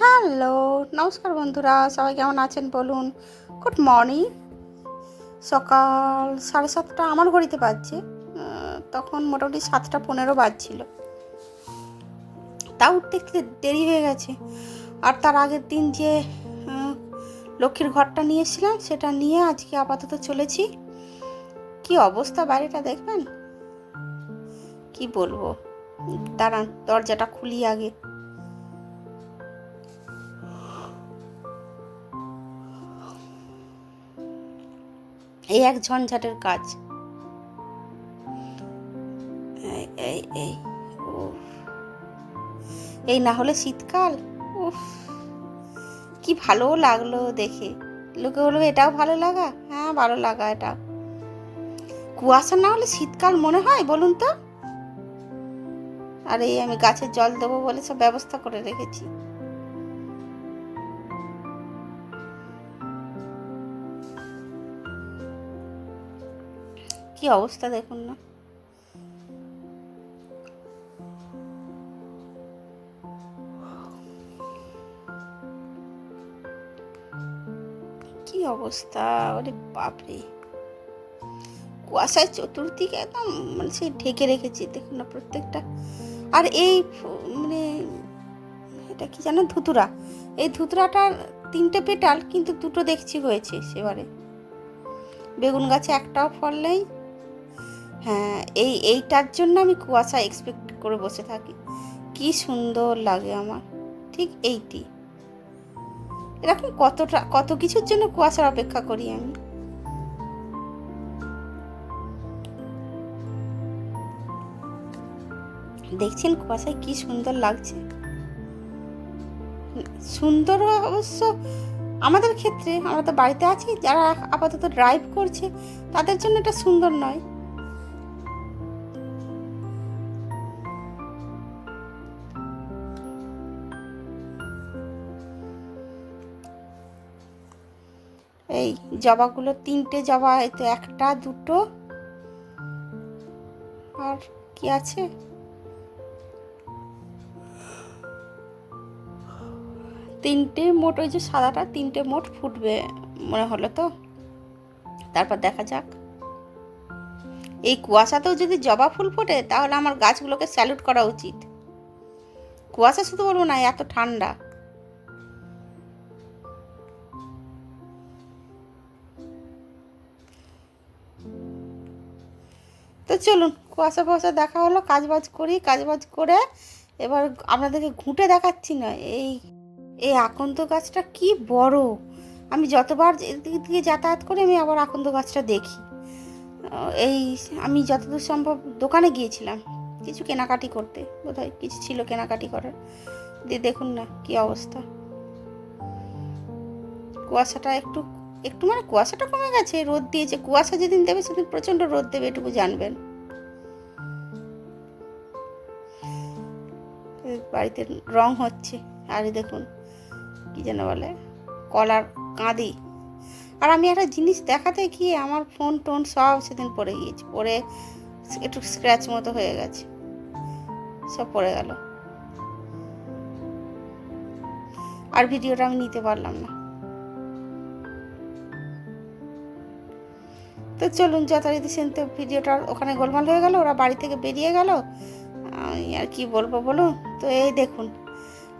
Hello, নমস্কার বন্ধুরা, সবাই কেমন আছেন বলুন? গুড মর্নিং সকাল সাড়ে সাতটা আমার ঘড়িতে বাজছে তখন মোটামুটি সাতটা পনেরো বাজছিল। তা উঠতে একটু দেরি হয়ে গেছে। আর তার আগের দিন যে লক্ষ্মীর ঘরটা নিয়ে এসেছিলাম, সেটা নিয়ে আজকে আপাতত চলেছি। কি অবস্থা বাইরেটা দেখবেন? কি বলব? দাঁড়ান, দরজাটা খুলি আগে। এই এক ঝঞ্ঝাটের কাজ। এই এই এই না হলে শীতকাল? উফ। কি ভালো লাগল দেখে। লোকে বলবে, এটাও ভালো লাগা? হ্যাঁ ভালো লাগা এটা। কুয়াশা না হলে শীতকাল মনে হয়, বলুন তো? আর এই আমি গাছের জল দেবো বলে সব ব্যবস্থা করে রেখেছি। কি অবস্থা দেখুন না। কি অবস্থা, ওরে বাপরে। কুয়াশায় চতুর্দিকে একদম মানে সেই ঢেকে রেখেছি, দেখুন না প্রত্যেকটা। আর এই মানে এটা কি জানো, ধুতুরা। এই ধুতুরাটার তিনটে পেটাল, কিন্তু দুটো দেখছি হয়েছে সেবারে। বেগুন গাছে একটাও ফল নেই। হ্যাঁ এই, এইটার জন্য আমি কুয়াশা এক্সপেক্ট করে বসে থাকি। কি সুন্দর লাগে আমার। ঠিক এইটি। এরকম কতটা, কত কিছুর জন্য কুয়াশার অপেক্ষা করি আমি। দেখছেন কুয়াশায় কি সুন্দর লাগছে? সুন্দর অবশ্য আমাদের ক্ষেত্রে, আমরা তো বাড়িতে আছি, যারা আপাতত ড্রাইভ করছে, তাদের জন্য এটা সুন্দর নয়। এই জবাগুলো তিনটে জবা হয়তো একটা, দুটো। আর কি আছে? তিনটে মোট, ওই যে সাদাটা, তিনটে মোট ফুটবে মনে হলো তো। তারপর দেখা যাক। এই কুয়াশাতেও যদি জবা ফুল ফোটে, তাহলে আমার গাছগুলোকে স্যালুট করা উচিত। কুয়াশা শুধু বলব না, এত ঠান্ডা। তো চলুন, কুয়াশা ফুয়াশা দেখা হলো, কাজবাজ করি, কাজবাজ করে এবার আপনাদেরকে ঘুঁটে দেখাচ্ছি না। এই এই আকন্দ গাছটা কি বড়। আমি যতবার এদিক দিয়ে যাতায়াত করি, আমি আবার আকন্দ গাছটা দেখি। এই, আমি যতদূর সম্ভব দোকানে গিয়েছিলাম, কিছু কেনাকাটি করতে। বোধহয় কিছু ছিল কেনাকাটি করার। দিয়ে দেখুন না কি অবস্থা। কুয়াশাটা একটু একটু মানে কুয়াশাটা কমে গেছে, রোদ দিয়েছে। কুয়াশা যেদিন দেবে সেদিন প্রচণ্ড রোদ দেবে, এটুকু জানবেন। বাড়িতে রং হচ্ছে, আর দেখুন, কি যেন বলে, কলার কাঁদি। আর আমি একটা জিনিস দেখাতে গিয়ে আমার ফোন টোন সব সেদিন পড়ে গিয়েছে, পড়ে একটু স্ক্র্যাচ মতো হয়ে গেছে, সব পড়ে গেল। আর ভিডিওটা আমি নিতে পারলাম না। তো চলুন যথারীতি সেনতে ভিডিওটা ওখানে গোলমাল হয়ে গেল, ওরা বাড়ি থেকে বেরিয়ে গেল। আর কি বলব বলুন? তো এই দেখুন,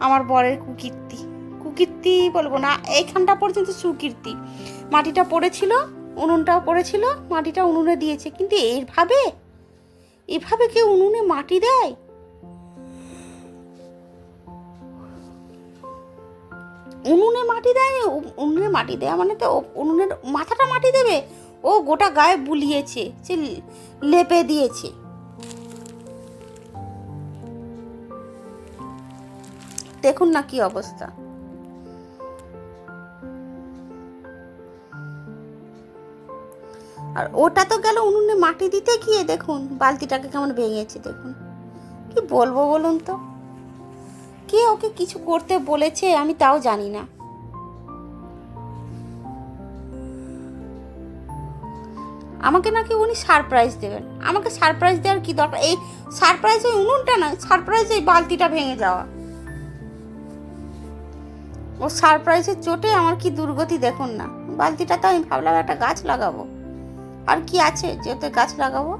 আমার বরের কুকীর্তি। কুকীর্তি বলব না, এইখানটা পর্যন্ত সুকীর্তি। মাটিটা পড়েছিল, উনুনটাও পড়েছিল, মাটিটা উনুনে দিয়েছে। কিন্তু এইভাবে এভাবে কেউ উনুনে মাটি দেয়? উনুনে মাটি দেয়, উনুনে মাটি দেয়া মানে তো উনুনের মাথাটা মাটি দেবে। ও গোটা গায়ে বুলিয়েছে, সে লেপে দিয়েছে। দেখুন না কি অবস্থা। আর ওটা তো গেল উনুনে মাটি দিতে গিয়ে, দেখুন, বালতিটাকে কেমন ভেঙেছে, দেখুন। কি বলব বলুন তো? কে ওকে কিছু করতে বলেছে আমি তাও জানি না। আমাকে নাকি উনি সারপ্রাইজ দেবেন। আমাকে সারপ্রাইজ দেওয়ার কি দরকার? এই সারপ্রাইজ ওই উনুনটা নয় সারপ্রাইজ এই বালতিটা ভেঙে যাওয়া। ও সারপ্রাইজের চোটে আমার কি দুর্গতি দেখুন না। বালতিটা তো আমি ভাবলাম একটা গাছ লাগাবো। আর কি আছে যেতে গাছ লাগাবো?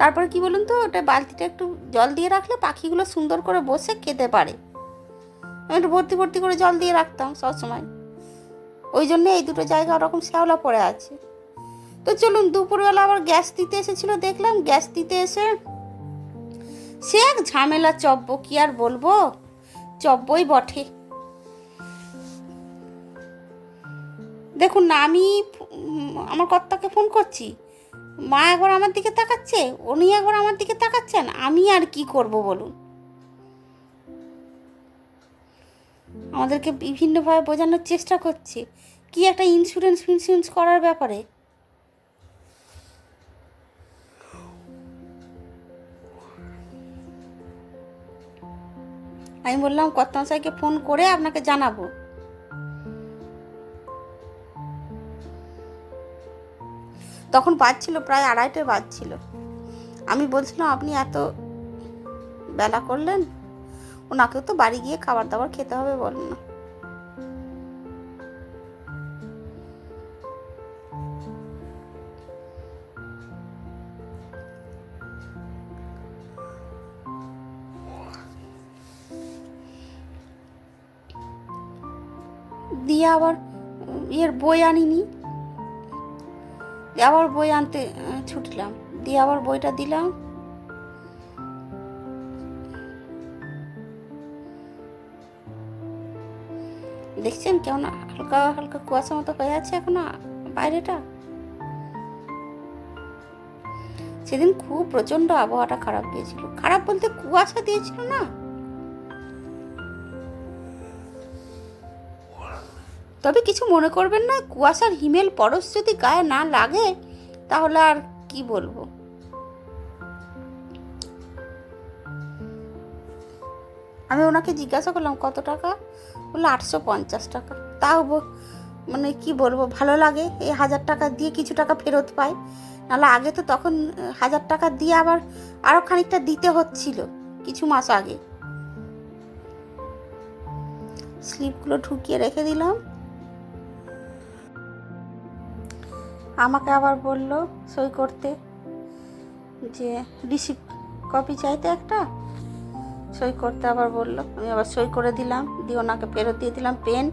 তারপরে কি বলুন তো, ওটা বালতিটা একটু জল দিয়ে রাখলে পাখিগুলো সুন্দর করে বসে খেতে পারে। একটু ভর্তি ভর্তি করে জল দিয়ে রাখতাম সবসময় ওই জন্য এই দুটো জায়গা ওরকম শ্যাওলা পড়ে আছে। তো চলুন দুপুরবেলা আবার গ্যাস দিতে এসেছিল, দেখলাম গ্যাস দিতে এসে সে এক ঝামেলা চব্য কি আর বলব? চব্বই বটে। দেখুন আমি আমার কর্তাকে ফোন করছি। মা একবার আমার দিকে তাকাচ্ছে, উনি একবার আমার দিকে তাকাচ্ছেন, আমি আর কি করব বলুন? আমাদেরকে বিভিন্নভাবে বোঝানোর চেষ্টা করছে। কি একটা ইন্স্যুরেন্স ফিন্স্যুরেন্স করার ব্যাপারে? আমি বললাম, কর্তামশাইকে ফোন করে আপনাকে জানাব। তখন বাজছিল প্রায় আড়াইটে বাজছিল। আমি বলছিলাম, আপনি এত বেলা করলেন? ওনাকেও তো বাড়ি গিয়ে খাবার দাবার খেতে হবে বলেন না। দিয়ে আবার ইয়ের বই আনিনি। আবার বই আনতে ছুটলাম। দিয়ে আবার বইটা দিলাম। দেখছেন কেমন হালকা হালকা কুয়াশা মতো হয়ে আছে এখন বাইরেটা? সেদিন খুব প্রচণ্ড আবহাওয়াটা খারাপ দিয়েছিল খারাপ বলতে কুয়াশা দিয়েছিল না? তবে কিছু মনে করবেন না, কুয়াশার হিমেল পরশ যদি গায়ে না লাগে, তাহলে আর কি বলব? আমি ওনাকে জিজ্ঞাসা করলাম, কত টাকা? বলল, আটশো পঞ্চাশ টাকা। তাও মানে কি বলব, ভালো লাগে, এই হাজার টাকা দিয়ে কিছু টাকা ফেরত পাই। নাহলে আগে তো তখন হাজার টাকা দিয়ে আবার আরও খানিকটা দিতে হচ্ছিল, কিছু মাস আগে। স্লিপগুলো ঢুকিয়ে রেখে দিলাম। আমাকে আবার বলল সই করতে যে, রিসিপ্ট কপি চাইতে একটা? সই করতে আবার বলল। আমি আবার সই করে দিলাম, দিয়ে ওনাকে ফেরত দিয়ে দিলাম পেন।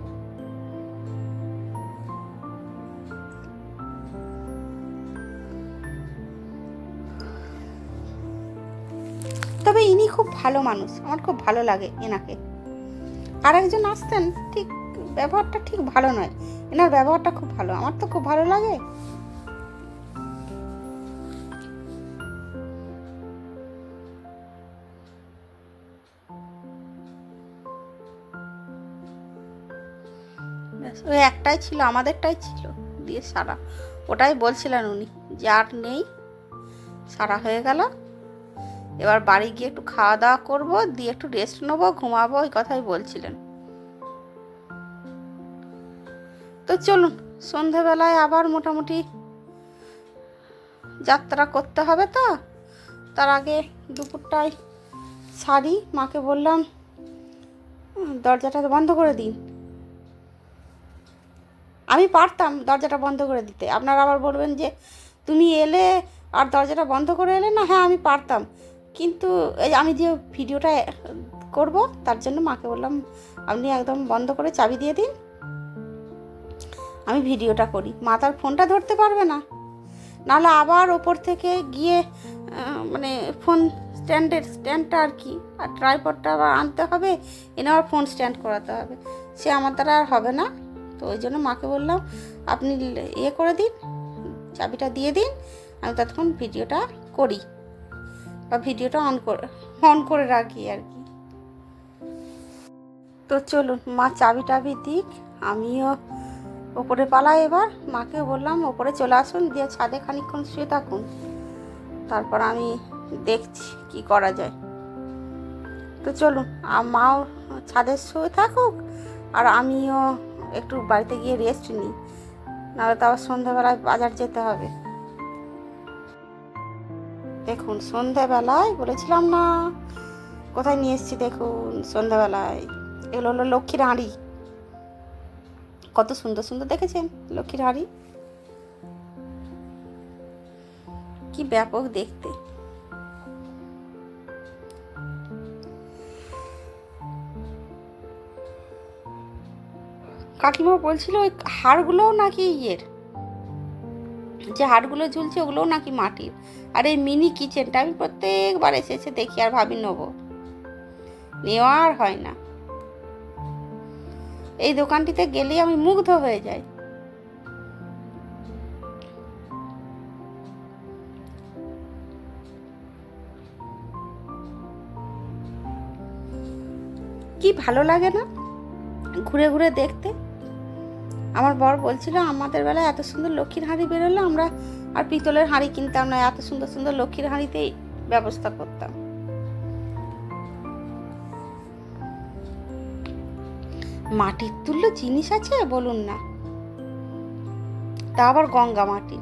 তবে ইনি খুব ভালো মানুষ, আমার খুব ভালো লাগে এনাকে। আর একজন আসতেন, ঠিক, ব্যবহারটা ঠিক ভালো নয়। এনার ব্যবহারটা খুব ভালো, আমার তো খুব ভালো লাগে। ওই একটাই ছিল আমাদেরটাই ছিল। দিয়ে সারা ওটাই বলছিলেন উনি যে আর নেই সারা হয়ে গেল। এবার বাড়ি গিয়ে একটু খাওয়া দাওয়া করব দিয়ে একটু রেস্ট নেব ঘুমাবো ওই কথাই বলছিলেন। তো চলুন সন্ধেবেলায় আবার মোটামুটি যাত্রা করতে হবে তো? তার আগে দুপুরটায় শাড়ি মাকে বললাম "উম, দরজাটা বন্ধ করে দিন। আমি পারতাম দরজাটা বন্ধ করে দিতে। আপনারা আবার বলবেন যে, তুমি এলে আর দরজাটা বন্ধ করে এলে? না হ্যাঁ আমি পারতাম। কিন্তু এই আমি যে ভিডিওটা করব, তার জন্য মাকে বললাম, আপনি একদম বন্ধ করে চাবি দিয়ে দিন। আমি ভিডিওটা করি। মা তার ফোনটা ধরতে পারবে না। নাহলে আবার ওপর থেকে গিয়ে মানে ফোন স্ট্যান্ডের, স্ট্যান্ডটা আর কি, আর ট্রাইপডটা আবার আনতে হবে, এনে আবার ফোন স্ট্যান্ড করাতে হবে। সে আমার দ্বারা আর হবে না। তো ওই জন্য মাকে বললাম, আপনি ইয়ে করে দিন, চাবিটা দিয়ে দিন, আমি ততক্ষণ ভিডিওটা করি বা ভিডিওটা অন করে অন করে রাখি আর কি। তো চলুন, মা চাবি টাবি দিক, আমিও ওপরে পালাই এবার, মাকে বললাম, ওপরে চলে আসুন, দিয়ে ছাদে খানিকক্ষণ শুয়ে থাকুন, তারপর আমি দেখছি কি করা যায়। তো চলুন আর মাও ছাদে শুয়ে থাকুক, আর আমিও একটু বাড়িতে গিয়ে রেস্ট নিই নাহলে তো আবার সন্ধ্যাবেলায় বাজার যেতে হবে। দেখুন সন্ধ্যাবেলায় বলেছিলাম না, কোথায় নিয়ে এসেছি দেখুন সন্ধ্যাবেলায় এগুলো হলো লক্ষ্মীর হাঁড়ি। কত সুন্দর সুন্দর দেখেছেন লক্ষ্মীর হাঁড়ি? কি ব্যাপক দেখতে। কাকিমা বলছিল, ওই হাড়গুলোও নাকি ইয়ের? যে হাড়গুলো ঝুলছে ওগুলোও নাকি মাটির। আর এই মিনি কিচেনটা আমি প্রত্যেকবার এসে এসে দেখি, আর ভাবি নেব। নেওয়া আর হয় না। এই দোকানটিতে গেলেই আমি মুগ্ধ হয়ে যাই। কি ভালো লাগে না? ঘুরে ঘুরে দেখতে। আমার বর বলছিল, আমাদের বেলায় এত সুন্দর লক্ষ্মীর হাঁড়ি বেরোলো, আমরা আর পিতলের হাঁড়ি কিনতাম না, এত সুন্দর সুন্দর লক্ষ্মীর হাঁড়িতেই ব্যবস্থা করতাম। মাটির তুল্য জিনিস আছে, বলুন না। তা আবার গঙ্গা মাটির।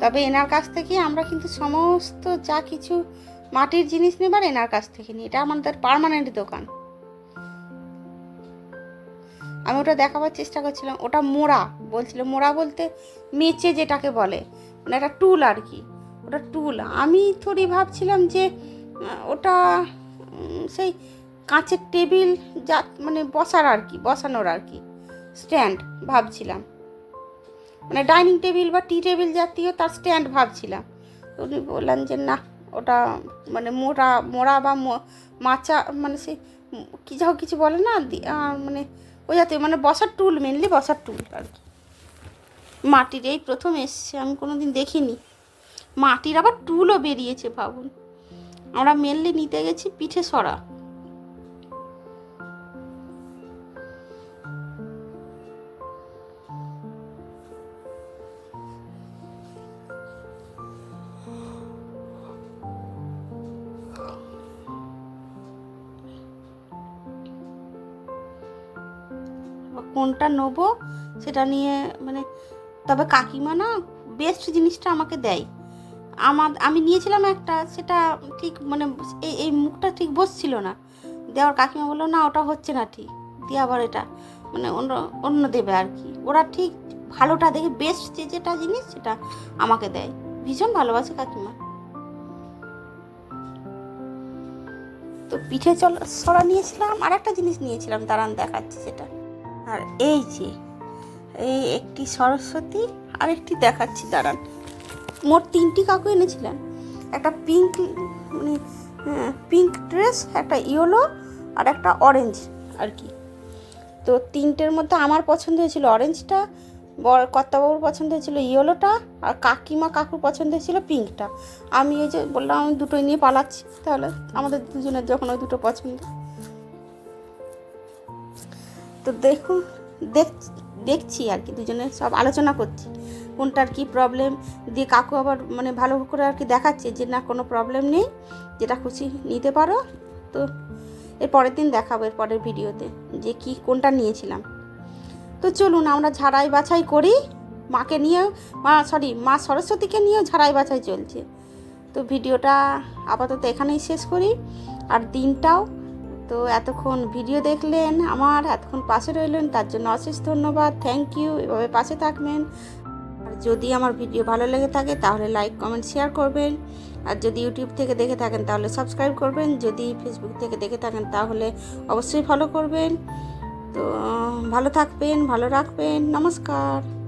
তবে এনার কাছ থেকে আমরা কিন্তু সমস্ত যা কিছু মাটির জিনিস নেবার এনার কাছ থেকে নিই। এটা আমাদের পার্মানেন্ট দোকান। আমি ওটা দেখাবার চেষ্টা করছিলাম, ওটা মোড়া বলছিল, মোড়া বলতে মেচে যেটাকে বলে মানে একটা টুল আর কি, ওটা টুল। আমি থোড়ি ভাবছিলাম যে ওটা সেই কাঁচের টেবিল যা মানে বসার আর কি, বসানোর আর কি, স্ট্যান্ড ভাবছিলাম। মানে ডাইনিং টেবিল বা টি টেবিল জাতীয় তার স্ট্যান্ড ভাবছিলাম। উনি বললেন যে, না, ওটা মানে মোড়া মোড়া বা মাচা মানে সে কী যাও কিছু বলে না মানে ওই জাতীয় মানে বসার টুল মেনলি বসার টুল আর কি। মাটির এই প্রথম এসছে, আমি কোনো দিন দেখিনি। মাটির আবার টুলও বেরিয়েছে, ভাবুন। আমরা মেনলি নিতে গেছি পিঠে সরা। কোনটা নেব সেটা নিয়ে মানে তবে কাকিমা না বেস্ট জিনিসটা আমাকে দেয়। আমার, আমি নিয়েছিলাম একটা, সেটা ঠিক মানে এই এই মুখটা ঠিক বসছিল না। দেওয়ার কাকিমা বলল, না, ওটা হচ্ছে না ঠিক। দিয়ে আবার এটা মানে অন্য অন্য দেবে আর কি। ওরা ঠিক ভালোটা দেখে বেস্ট যে যেটা জিনিস সেটা আমাকে দেয়। ভীষণ ভালোবাসে কাকিমা। তো পিঠে চল, সরা নিয়েছিলাম আর একটা জিনিস নিয়েছিলাম, দাঁড়ান দেখাচ্ছি সেটা। আর এই যে, এই একটি সরস্বতী আর একটি দেখাচ্ছি, দাঁড়ান। মোট তিনটি কাকু এনেছিলেন। একটা পিঙ্ক মানে পিঙ্ক ড্রেস একটা ইয়েলো আর একটা অরেঞ্জ আর কি। তো তিনটের মধ্যে আমার পছন্দ হয়েছিল অরেঞ্জটা বর, কর্তাবাবুর পছন্দ হয়েছিল ইয়েলোটা আর কাকিমা কাকুর পছন্দ হয়েছিল পিঙ্কটা আমি এই যে বললাম, আমি দুটোই নিয়ে পালাচ্ছি, তাহলে আমাদের দুজনের যখন ওই দুটো পছন্দ। তো দেখুন, দেখ, দেখছি আর কি, দুজনে সব আলোচনা করছি। কোনটার কি প্রবলেম দিয়ে কাকু আবার মানে ভালো করে আর কি দেখাচ্ছে যে, না, কোনো প্রবলেম নেই, যেটা খুশি নিতে পারো। তো এর পরের দিন দেখাবো, এর পরের ভিডিওতে যে কি, কোনটা নিয়েছিলাম। তো চলুন, আমরা ঝাড়াই বাছাই করি। মাকে নিয়েও, মা সরি মা সরস্বতীকে নিয়েও ঝাড়াই বাছাই চলছে। তো ভিডিওটা আপাতত এখানেই শেষ করি। আর দিনটাও তো এতক্ষণ ভিডিও দেখলেন, আমার এতক্ষণ পাশে রইলেন, তার জন্য অশেষ ধন্যবাদ থ্যাংক ইউ এভাবে পাশে থাকবেন। আর যদি আমার ভিডিও ভালো লেগে থাকে, তাহলে লাইক কমেন্ট শেয়ার করবেন। আর যদি ইউটিউব থেকে দেখে থাকেন, তাহলে সাবস্ক্রাইব করবেন। যদি ফেসবুক থেকে দেখে থাকেন, তাহলে অবশ্যই ফলো করবেন। তো, ভালো থাকবেন, ভালো রাখবেন, নমস্কার।